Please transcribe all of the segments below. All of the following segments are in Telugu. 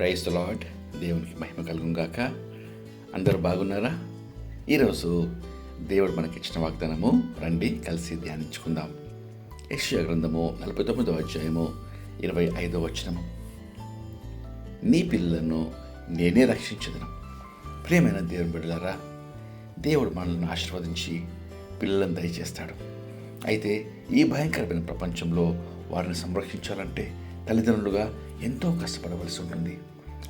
ప్రైజ్ లాడ్ దేవునికి మహిమ కలుగుంగాక అందరూ బాగున్నారా? ఈరోజు దేవుడు మనకి ఇచ్చిన వాగ్దానము రండి కలిసి ధ్యానించుకుందాం. యెషయా గ్రంథము నలభై తొమ్మిదవ అధ్యాయము ఇరవై ఐదవ వచనము. నీ పిల్లలను నేనే రక్షించదను. ప్రియమైన దేవుని బిడ్డలారా దేవుడు మనల్ని ఆశీర్వదించి పిల్లలను దయచేస్తాడు. అయితే ఈ భయంకరమైన ప్రపంచంలో వారిని సంరక్షించాలంటే తల్లిదండ్రులుగా ఎంతో కష్టపడవలసి ఉంటుంది.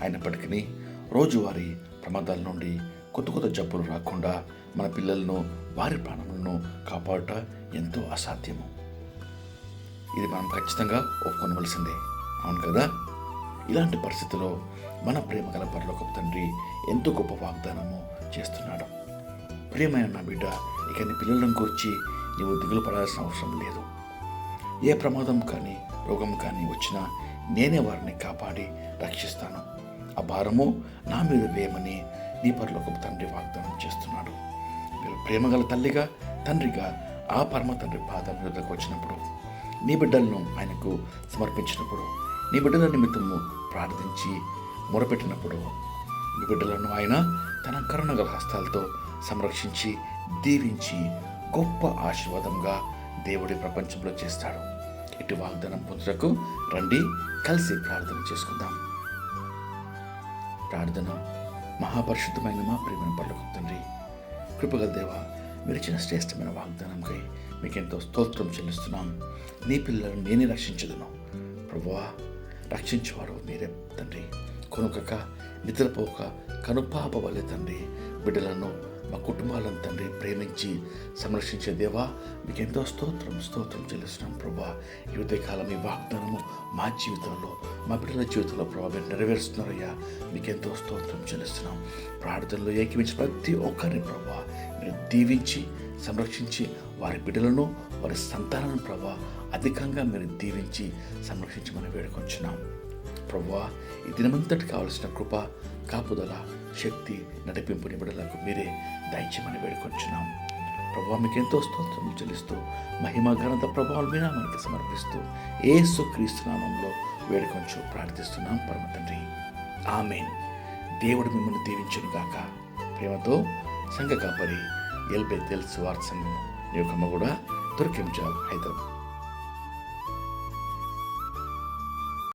అయినప్పటికీ రోజువారీ ప్రమాదాల నుండి కొత్త కొత్త జబ్బులు రాకుండా మన పిల్లలను వారి ప్రాణములను కాపాడటం ఎంతో అసాధ్యము. ఇది మనం ఖచ్చితంగా ఒప్పుకొనవలసిందే. అవును కదా? ఇలాంటి పరిస్థితుల్లో మన ప్రేమ గల పరలోకపు తండ్రి ఎంతో గొప్ప వాగ్దానము చేస్తున్నాడు. ప్రియమైన నా బిడ్డ ఇక నీ పిల్లలను గురించి నీవు దిగులు పడాల్సిన అవసరం లేదు. ఏ ప్రమాదం కానీ రోగం కానీ వచ్చినా నేనే వారిని కాపాడి రక్షిస్తాను. ఆ భారము నా మీద వేయమని నీ పరలోకపు తండ్రి వాగ్దానం చేస్తున్నాడు. మీరు ప్రేమగల తల్లిగా తండ్రిగా ఆ పరమ తండ్రి పాదం మీదకు వచ్చినప్పుడు నీ బిడ్డలను ఆయనకు సమర్పించినప్పుడు నీ బిడ్డల నిమిత్తము ప్రార్థించి మొరపెట్టినప్పుడు నీ బిడ్డలను ఆయన తన కరుణగల హస్తాలతో సంరక్షించి దీవించి గొప్ప ఆశీర్వాదంగా దేవుడి ప్రపంచంలో చేస్తాడు. ఇటు వాగ్దానం పొందుటకు రండి కలిసి ప్రార్థన చేసుకుందాం. ప్రార్థన మహాపరిశుద్ధమైన మా ప్రియమైన పర్లకు తండ్రి కృపగల దేవ మీరు ఇచ్చిన శ్రేష్టమైన వాగ్దానంకై మీకెంతో స్తోత్రం చెల్లిస్తున్నాం. నీ పిల్లలను నేనే రక్షించదును. ప్రభువా రక్షించేవాడు మీరే తండ్రి. కొనుకక నిద్రపోక కనుపాప వలె తండ్రి. బిడ్డలను మా కుటుంబాలను తండ్రి ప్రేమించి సంరక్షించే దేవా మీకెంతో స్తోత్రం స్తోత్రం చెల్లిస్తున్నాం. ప్రభా ఈ ఉదయకాలం మీ వాగ్దానము మా జీవితంలో మా బిడ్డల జీవితంలో ప్రభావ మీరు నెరవేరుస్తున్నారయ్యా. మీకెంతో స్తోత్రం చెల్లిస్తున్నాం. ప్రార్థనలో ఏకీమించిన ప్రతి ఒక్కరిని ప్రభా మీరు దీవించి సంరక్షించి వారి బిడ్డలను వారి సంతానాలను ప్రభా అధికంగా మీరు దీవించి మనం వేడుకొంచున్నాం. ప్రభా ఈ దినమంతటి కావలసిన కృప కాపుదల శక్తి నడిపింపు నిబడలకు మీరే దయచేమని వేడుకొంచున్నాం. ప్రభావ మీకు ఎంతో స్తోత్రములు చెల్లిస్తూ మహిమ ఘనత ప్రభావం మీద మనకి సమర్పిస్తూ ఏసు క్రీస్తునామంలో వేడుకొంచు ప్రార్థిస్తున్నాం పరమ తండ్రి. ఆమెన్. దేవుడు మిమ్మల్ని దీవించును గాక. ప్రేమతో సంఘ కాపరి ఎల్బే తెలుసు వార్త సంఘం యొక్క కూడా దుర్గం హైదరాబాద్.